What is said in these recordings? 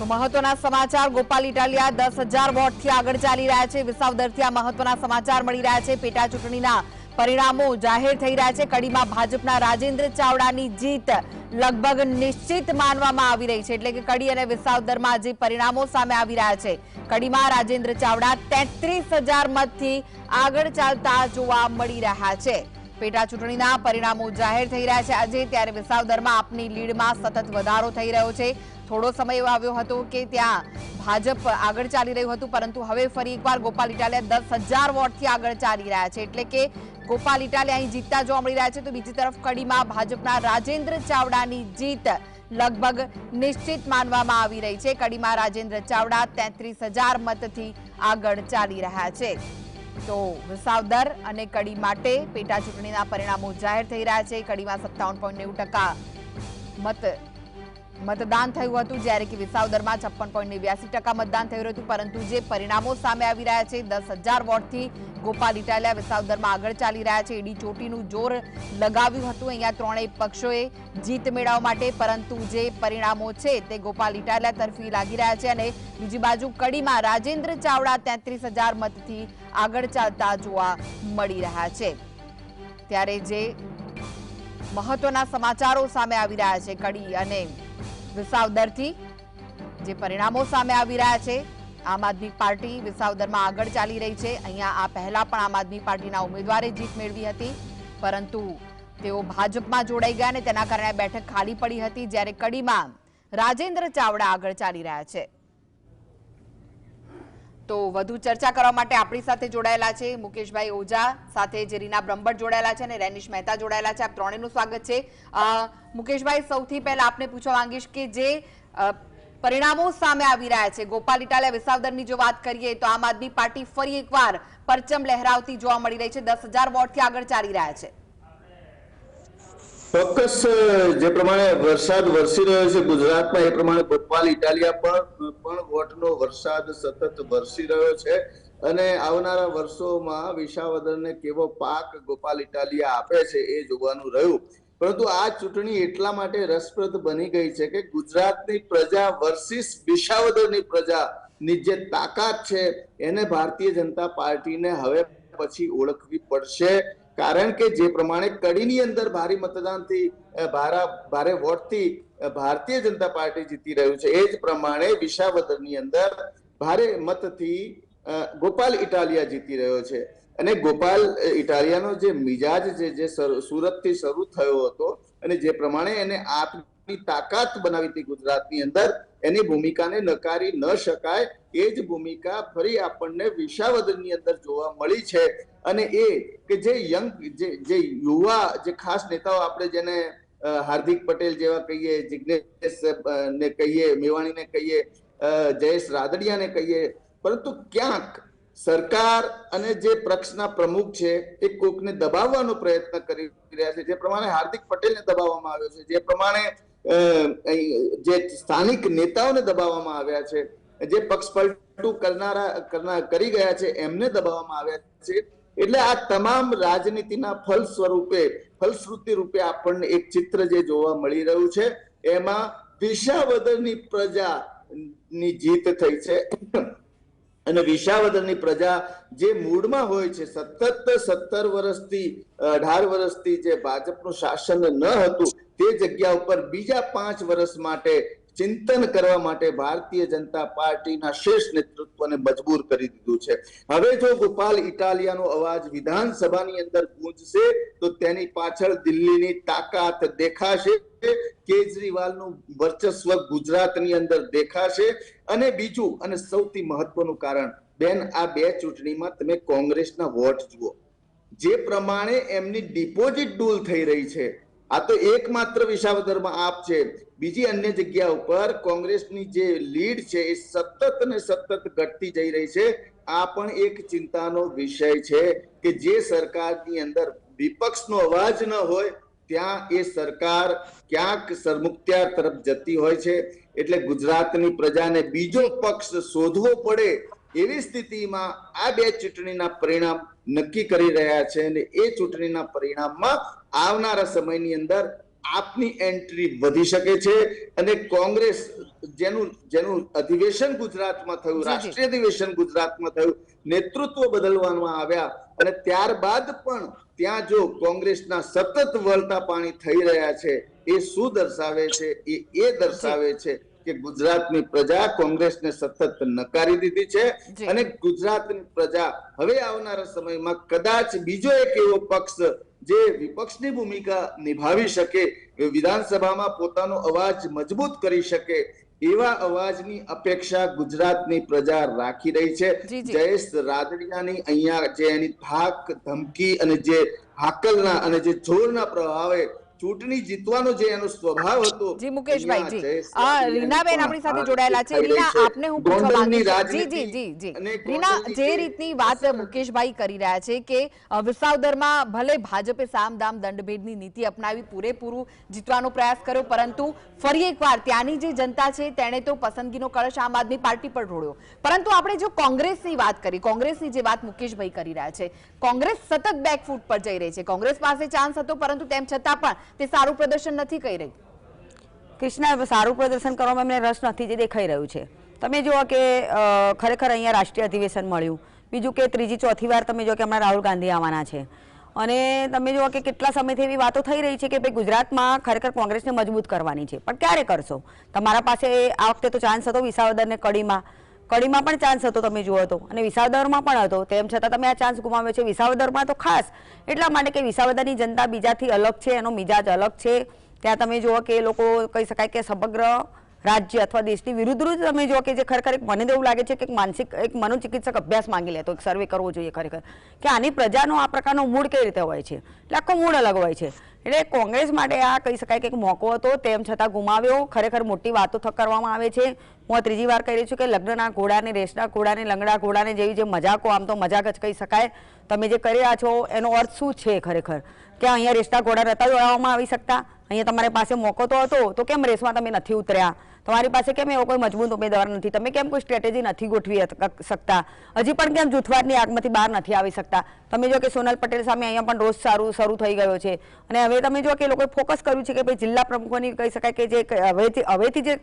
તો મહત્વના સમાચાર. ગોપાલ ઇટાલિયા દસ હજાર વોટથી આગળ ચાલી રહ્યા છે. વિસાવદરથી આ મહત્વના સમાચાર મળી રહ્યા છે. પેટા ચૂંટણીના પરિણામો જાહેર થઈ રહ્યા છે. કડીમાં ભાજપના રાજેન્દ્ર ચાવડાની જીત લગભગ નિશ્ચિત માનવામાં આવી રહી છે. એટલે કે કડી અને વિસાવદરમાં જે પરિણામો સામે આવી રહ્યા છે. કડીમાં રાજેન્દ્ર ચાવડા તેત્રીસ મતથી આગળ ચાલતા જોવા મળી રહ્યા છે. પેટા ચૂંટણીના પરિણામો જાહેર થઈ રહ્યા છે. આજે ત્યારે વિસાવદરમાં આપની લીડમાં સતત વધારો થઈ રહ્યો છે. થોડો સમય એવો આવ્યો હતો કે ત્યાં ભાજપ આગળ ચાલી રહ્યું હતું, પરંતુ હવે ફરી એકવાર ગોપાલ ઇટાલિયા દસ હજાર વોટથી આગળ ચાલી રહ્યા છે. એટલે કે ગોપાલ ઇટાલિયા અહીં જીતતા જોવા મળી રહ્યા છે, તો બીજી તરફ કડીમાં ભાજપના રાજેન્દ્ર ચાવડાની જીત લગભગ નિશ્ચિત માનવામાં આવી રહી છે. કડીમાં રાજેન્દ્ર ચાવડા તેત્રીસ હજાર મતથી આગળ ચાલી રહ્યા છે. તો વિસાવદર અને કડી માટે પેટા ચૂંટણીના પરિણામો જાહેર થઈ રહ્યા છે. કડીમાં સત્તાવન પોઈન્ટ નેવું ટકા મત મતદાન થયું હતું જ્યારે કે વિસાવદરમાં છપ્પન પોઈન્ટ નેવ્યાસી ટકા મતદાન થયું હતું, પરંતુ જે પરિણામો સામે આવી રહ્યા છે, દસ હજાર વોટથી ગોપાલ ઇટાલિયા વિસાવદરમાં આગળ ચાલી રહ્યા છે. ઈડી ચોટીનું જોર લગાવ્યું હતું. અહીંયા ત્રણેય પક્ષોએ જીત મેળવવા માટે, પરંતુ જે પરિણામો છે તે ગોપાલ ઇટાલિયા તરફી લાગી રહ્યા છે અને બીજી બાજુ કડીમાં રાજેન્દ્ર ચાવડા તેત્રીસ મતથી આગળ ચાલતા જોવા મળી રહ્યા છે. ત્યારે જે મહત્વના સમાચારો સામે આવી રહ્યા છે, કડી અને વિસાવદરથી, જે પરિણામો સામે આવી રહ્યા છે, આમ આદમી પાર્ટી વિસાવદરમાં આગળ ચાલી રહી છે. અહીંયા આ પહેલા પણ આમ આદમી પાર્ટીના ઉમેદવારે જીત મેળવી હતી, પરંતુ તેઓ ભાજપમાં જોડાઈ ગયા અને તેના કારણે બેઠક ખાલી પડી હતી, જ્યારે કડીમાં રાજેન્દ્ર ચાવડા આગળ ચાલી રહ્યા છે. તો વધુ ચર્ચા કરવા માટે આપણી સાથે જોડાયેલા છે મુકેશભાઈ ઓઝા, સાથે જે રીના બ્રહ્મભટ્ટ જોડાયેલા છે અને રેનિશ મહેતા જોડાયેલા છે. આપ ત્રણેયનું સ્વાગત છે. મુકેશભાઈ, સૌથી પહેલા આપને પૂછવા માંગીશ કે જે પરિણામો સામે આવી રહ્યા છે, ગોપાલ ઇટાલિયા વિસાવદરની જો વાત કરીએ તો આમ આદમી પાર્ટી ફરી એકવાર પરચમ લહેરાવતી જોવા મળી રહી છે. દસ હજાર વોટથી આગળ ચાલી રહ્યા છે. ચોક્કસ જે પ્રમાણે વરસાદ વરસી રહ્યો છે ગુજરાતમાં, એ પ્રમાણે ગોપાલ ઇટાલિયા પણ પણ વોટનો વરસાદ સતત વરસી રહ્યો છે અને આવનારા વર્ષોમાં વિસાવદરને કેવો પાક ગોપાલ, ઇટાલિયા આપે છે એ જોવાનું રહ્યું. પરંતુ આ ચૂંટણી એટલા માટે રસપ્રદ બની ગઈ છે કે ગુજરાતની પ્રજા વર્સિસ વિસાવદરની પ્રજાની જે તાકાત છે એને ભારતીય જનતા પાર્ટીને હવે પછી ઓળખવી પડશે. કારણ કે જે પ્રમાણે કડીની અંદર ભારે મતદાનથી ભારા, ભારે વોટથી ભારતીય જનતા પાર્ટી જીતી રહ્યું છે. એ જ પ્રમાણે વિશાવદરની અંદર ભારે મતથી ગોપાલ ઇટાલિયા જીતી રહ્યો છે. અને ગોપાલ ઇટાલિયાનો જે મિજાજ છે, જે સુરતથી શરૂ થયો હતો અને જે પ્રમાણે એને આપની તાકાત બનાવી હતી ગુજરાતની અંદર, એની ભૂમિકાને નકારી ન શકાય, એ જ ભૂમિકા ફરી આપણને વિસાવદરની અંદર જોવા મળી છે. અને એ કે જે યંગ, જે યુવા, જે ખાસ નેતાઓ આપણે જેને હાર્દિક પટેલ જેવા કહીએ જિજ્ઞેશ ને કહીએ, મેવાણીને કહીએ જયેશ રાદડિયાને કહીએ, પરંતુ ક્યાંક સરકાર અને જે પક્ષના પ્રમુખ છે, એ કોકને દબાવવાનો પ્રયત્ન કરી રહ્યા છે. જે પ્રમાણે હાર્દિક પટેલને દબાવવામાં આવ્યો છે. જે પ્રમાણે જે સ્થાનિક નેતાઓને દબાવવામાં આવ્યા છે, જે પક્ષ કરનારા, કરનાર, કરી ગયા છે, એમને દબાવવામાં આવ્યા છે. એટલે આ તમામ રાજનીતિના ફલ સ્વરૂપે ફલશ્રુતિ રૂપે આપણને એક ચિત્ર જે જોવા મળી રહ્યું છે, એમાં વિસાવદરની પ્રજાની જીત થઈ છે. અને વિશાવદરની પ્રજા જે મૂડમાં હોય છે, સતત સત્તર વર્ષથી અઢાર વર્ષથી જે ભાજપનું શાસન ન હતું, તે જગ્યા ઉપર બીજા પાંચ વર્ષ માટે ચિંતન કરવા માટે ભારતીય જનતા પાર્ટીના શેષ નેતૃત્વને મજબૂર કરી દીધું છે. હવે જો ગોપાલ ઇટાલિયાનો અવાજ વિધાનસભાની અંદર ગુંજશે, તો તેની પાછળ દિલ્હીની તાકાત દેખાશે, કેજરીવાલનું વર્ચસ્વ ગુજરાતની અંદર દેખાશે. અને બીજું, અને સૌથી મહત્વનું કારણ, બેન, આ બે ચૂંટણીમાં તમે કોંગ્રેસના વોટ જુઓ. જે પ્રમાણે એમની ડિપોઝિટ ડૂલ થઈ રહી છે આ તો એકમાત્ર વિસાવદરમાં આપ છે. બીજી અન્ય જગ્યા ઉપર કોંગ્રેસની જે લીડ છે એ સતત ને સતત ઘટતી જઈ રહી છે. આ પણ એક ચિંતાનો વિષય છે કે જે સરકારની અંદર વિપક્ષનો અવાજ ન હોય, ત્યાં એ સરકાર ક્યાંક સરમુખત્યાર તરફ જતી હોય છે. એટલે ગુજરાતની પ્રજાને બીજો પક્ષ શોધવો પડે એવી સ્થિતિમાં આ બે ચૂંટણીના પરિણામ નક્કી કરી રહ્યા છે અને એ ચૂંટણીના પરિણામમાં આવનારા સમયની અંદર આપની એન્ટ્રી વધી શકે છે અને કોંગ્રેસ જેનું જેનું અધિવેશન ગુજરાતમાં થયું. રાષ્ટ્રીય અધિવેશન ગુજરાતમાં થયું નેતૃત્વ બદલવામાં આવ્યા અને ત્યારબાદ પણ ત્યાં જો કોંગ્રેસના સતત વળતા પાણી થઈ રહ્યા છે એ શું દર્શાવે છે એ એ દર્શાવે છે કે ગુજરાતની પ્રજા કોંગ્રેસને સતત નકારી દીધી છે અને ગુજરાતની પ્રજા હવે આવનારા સમયમાં કદાચ બીજો એક એવો પક્ષ જે વિપક્ષની ભૂમિકા નિભાવી શકે વિધાનસભામાં પોતાનો અવાજ મજબૂત કરી શકે એવા અવાજની અપેક્ષા ગુજરાતની પ્રજા રાખી રહી છે. જયેશ રાદડિયાની અહીંયા જે એની ધાક ધમકી અને જે હાકલના અને જે જોરના પ્રભાવે ચૂંટણી જીતવાનો જે એનો સ્વભાવ હતો જી મુકેશભાઈ જી. જયેશ આ રીનાબેન આપણી સાથે જોડાયેલા છે. રીના આપને હું પૂછવા માંગુ છું. જી જી જી જી. રીના જે જે રીતની વાત મુકેશભાઈ કરી રહ્યા છે કે વિસાવદરમાં ભલે ભાજપે સામદામ દંડભેદની નીતિ અપનાવી પૂરેપૂરું જીતવાનો પ્રયાસ કર્યો પરંતુ ફરી એકવાર ત્યાંની જે જનતા છે તેણે તો પસંદગીનો કળશ આમ આદમી પાર્ટી પર ઢોળ્યો. પરંતુ આપણે જો કોંગ્રેસની વાત કરી કોંગ્રેસની જે વાત મુકેશભાઈ કરી રહ્યા છે કોંગ્રેસ સતત બેકફૂટ પર જઈ રહી છે. કોંગ્રેસ પાસે ચાન્સ હતો પરંતુ તેમ છતાં પણ તે સારું પ્રદર્શન નથી કરી રહી. કૃષ્ણા સારું પ્રદર્શન કરવામાં એમને રસ નથી જે દેખાઈ રહ્યું છે. તમે જુઓ કે ખરેખર અહીંયા રાષ્ટ્રીય અધિવેશન મળ્યું. બીજું કે ત્રીજી, ચોથી વાર તમે જો કે હમણાં રાહુલ ગાંધી આવવાના છે. અને તમે જુઓ કે કેટલા સમયથી એવી વાતો થઈ રહી છે કે ભાઈ ગુજરાતમાં ખરેખર કોંગ્રેસને મજબૂત કરવાની છે. પણ ક્યારે કરશો? તમારા પાસે આ વખતે તો ચાન્સ હતો વિસાવદરને કડીમાં. કડીમાં પણ ચાન્સ હતો, તમે જુઓ તો. અને વિસાવદરમાં પણ હતો. તેમ છતાં તમે આ ચાન્સ ગુમાવ્યો છે. વિસાવદરમાં તો ખાસ. એટલા માટે કે વિસાવદરની જનતા બીજાથી અલગ છે, એનો મિજાજ અલગ છે. ત્યાં તમે જુઓ કે એ લોકો કહી શકાય કે સમગ્ર રાજ્ય અથવા દેશની વિરુદ્ધ જ તમે જુઓ કે જે ખરેખર એક મને એવું લાગે છે કે એક માનસિક, એક મનોચિકિત્સક અભ્યાસ માંગી લેતો, એક સર્વે કરવો જોઈએ ખરેખર. કે આની પ્રજાનો આ પ્રકારનો મૂળ કઈ રીતે હોય છે? એટલે આખો મૂળ અલગ હોય છે. એટલે કોંગ્રેસ માટે આ કહી શકાય કે એક મોકો હતો, તેમ છતાં ગુમાવ્યો. ખરેખર મોટી વાતો કરવામાં આવે છે. હું આ ત્રીજી વાર કહી રહી છું કે લગ્નના ઘોડાને રેસના ઘોડાને, લંગડા ઘોડાને જેવી જે મજાકો, આમ તો મજાક જ કહી શકાય. તમે જે કરી રહ્યા છો, એનો અર્થ શું છે ખરેખર? કે અહીંયા રેસના ઘોડા નતા દોડાવવામાં આવી શકતા? અહીંયા તમારી પાસે મોકો તો હતો, તો કેમ રેસમાં તમે નથી ઉતર્યા? તમારી પાસે કેમ એવો કોઈ મજબૂત ઉમેદવાર નથી? તમે કેમ કોઈ સ્ટ્રેટેજી નથી ગોઠવી શકતા? હજી પણ કેમ જૂથવાદની આગમાંથી બહાર નથી આવી શકતા? તમે જો કે સોનલ પટેલ સામે અહીંયા પણ રોજ સારું શરૂ થઈ ગયો છે. અને હવે તમે જો કે લોકોએ ફોકસ કર્યું છે કે ભાઈ જિલ્લા પ્રમુખોની કહી શકાય કે જે હવેથી હવેથી જે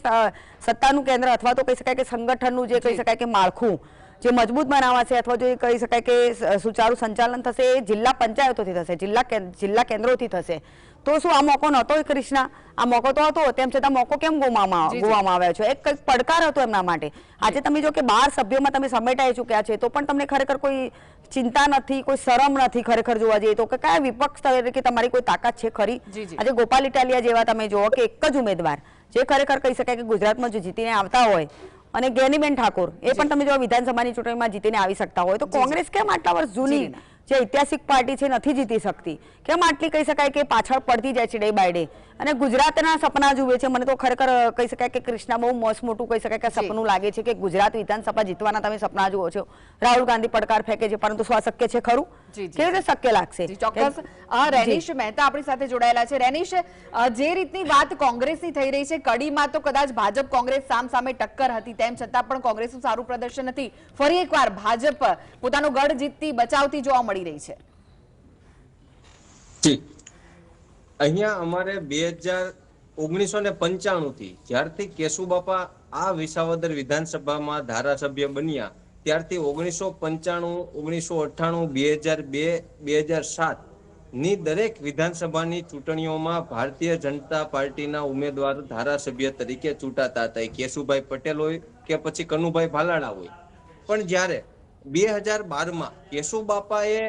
સત્તાનું કેન્દ્ર અથવા તો કહી શકાય કે સંગઠનનું જે કહી શકાય કે માળખું જે મજબૂત બનાવાશે અથવા જો કહી શકાય કે સુચારુ સંચાલન થશે એ જિલ્લા પંચાયતોથી થશે જિલ્લા જિલ્લા કેન્દ્રોથી થશે. તો શું આ મોકો નહોતો કૃષ્ણા? આ મોકો તો હતો તેમ છતાં મોકો કેમ જી. ગુમાવવામાં આવ્યો છે? એક પડકાર હતો એમના માટે. આજે તમે જો કે બાર સભ્યોમાં તમે સમેટાઈ ચૂક્યા છે તો પણ તમને ખરેખર કોઈ ચિંતા નથી કોઈ શરમ નથી ખરેખર જોવા જઈએ તો? કે કયા વિપક્ષ તરીકે તમારી કોઈ તાકાત છે ખરી. આજે ગોપાલ ઇટાલિયા જેવા તમે જુઓ કે એક જ ઉમેદવાર જે ખરેખર કહી શકાય કે ગુજરાતમાં જો જીતીને આવતા હોય અને ગેનીબેન ઠાકોર એ પણ તમે જો વિધાનસભાની ચૂંટણીમાં જીતીને આવી શકતા હોય તો કોંગ્રેસ કેમ આટલા વર્ષ જૂની જી, ઐતિહાસિક પાર્ટી છે નથી જીતી શકતી. કેમ આટલી કહી શકાય કે પાછળ પડતી જાય છે ડે બાય ડે અને ગુજરાતના સપના જુએ છે મને તો ખરેખર કહી શકાય કે કૃષ્ણા બહુ મસ્ત મોટું કહી શકાય કે સપનું લાગે છે કે ગુજરાત વિધાનસભા જીતવાના તમે સપના જુઓ છો. રાહુલ ગાંધી પડકાર ફેંકે છે પરંતુ શું શક્ય છે ખરું. કેવી રીતે શક્ય લાગશે? ચોક્કસ. રેનીશ મહેતા આપણી સાથે જોડાયેલા છે. રેનીશ જે રીતની વાત કોંગ્રેસની થઈ રહી છે કડીમાં તો કદાચ ભાજપ કોંગ્રેસ સામ સામે ટક્કર હતી તેમ છતાં પણ કોંગ્રેસનું સારું પ્રદર્શન નથી. ફરી એકવાર ભાજપ પોતાનો ગઢ જીતતી બચાવતી જોવા મળી રહી છે. અહીંયા અમારે બે હજાર ઓગણીસો ને પંચાણું થી જ્યારથી કેશુબાપા આ વિસાવદર વિધાનસભામાં ધારાસભ્ય બન્યા, ત્યારથી ઓગણીસો પંચાણું, ઓગણીસો અઠ્ઠાણું, બે હજાર બે બે હજાર સાતની દરેક વિધાનસભાની ચૂંટણીઓમાં ભારતીય જનતા પાર્ટીના ઉમેદવાર ધારાસભ્ય તરીકે ચૂંટાતા હતા. કેશુભાઈ પટેલ હોય કે પછી કનુભાઈ ભાલાડા હોય. પણ જ્યારે બે હજાર બારમાં કેશુબાપાએ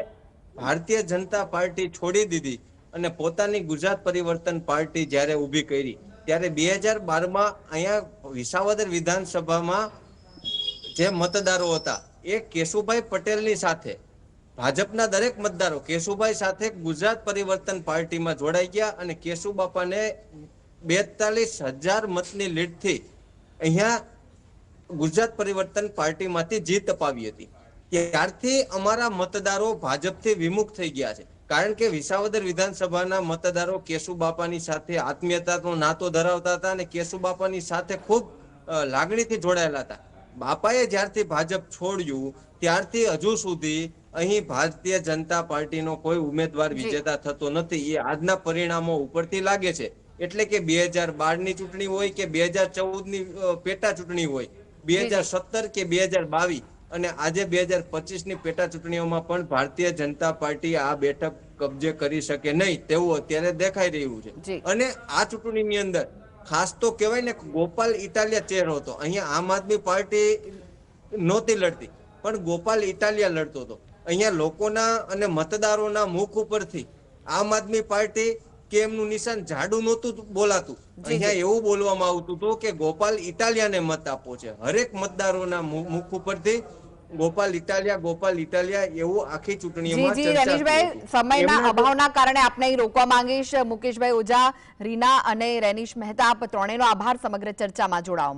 ભારતીય જનતા પાર્ટી છોડી દીધી અને પોતાની ગુજરાત પરિવર્તન પાર્ટી જ્યારે ઊભી કરી, ત્યારે બે હજાર બારમાં અહીંયા વિસાવદર વિધાનસભામાં જે મતદારો હતા, એ કેશુભાઈ પટેલની સાથે, ભાજપના દરેક મતદારો કેશુભાઈ સાથે ગુજરાત પરિવર્તન પાર્ટીમાં જોડાઈ ગયા અને કેશુબાપાને બેતાલીસ હજાર મતની લીડથી અહીંયા ગુજરાત પરિવર્તન પાર્ટીમાંથી જીત અપાવી હતી. ત્યારથી અમારા મતદારો ભાજપથી વિમુખ થઈ ગયા છે. કારણ કે વિસાવદર વિધાનસભાના મતદારો કેશુબાપાની સાથે આત્મીયતાનો નાતો ધરાવતા હતા અને કેશુબાપાની સાથે ખૂબ લાગણીથી જોડાયેલા હતા. બાપાએ જ્યારથી ભાજપ છોડ્યું ત્યારથી હજુ સુધી અહીં ભારતીય જનતા પાર્ટીનો કોઈ ઉમેદવાર વિજેતા થતો નથી. એ આજના પરિણામો ઉપરથી લાગે છે. એટલે કે બે હજાર બારની ચૂંટણી હોય કે બે હજાર ચૌદની પેટા ચૂંટણી હોય બે હજાર સત્તર કે બે હજાર બાવીસ અને આજે બે હજાર પચીસની પેટા ચૂંટણીઓમાં પણ ભારતીય જનતા પાર્ટી આ બેઠક કબજે કરી શકે નહીં તેવું અત્યારે દેખાઈ રહ્યું છે. અને આ ચૂંટણીની અંદર ખાસ તો કહેવાય ને ગોપાલ ઇટાલિયા ચહેરો હતો. અહીંયા આમ આદમી પાર્ટી નહોતી લડતી પણ ગોપાલ ઇટાલિયા લડતો હતો. અહીંયા લોકોના અને મતદારોના મુખ ઉપરથી આમ આદમી પાર્ટી કે એમનું નિશાન જાડું નહોતું બોલાતું. અહીંયા એવું બોલવામાં આવતું હતું કે ગોપાલ ઇટાલિયાને મત આપવો છે. હરેક મતદારોના મુખ ઉપરથી ગોપાલ ઇટાલિયા ગોપાલ ઇટાલિયા એવું આખી ચૂંટણીમાં જી રનીશભાઈ સમયના અભાવના કારણે આપને રોકવા માંગીશ. મુકેશભાઈ ઓઝા રીના અને રેનીશ મહેતા આપ ત્રણેયનો આભાર સમગ્ર ચર્ચામાં જોડાવા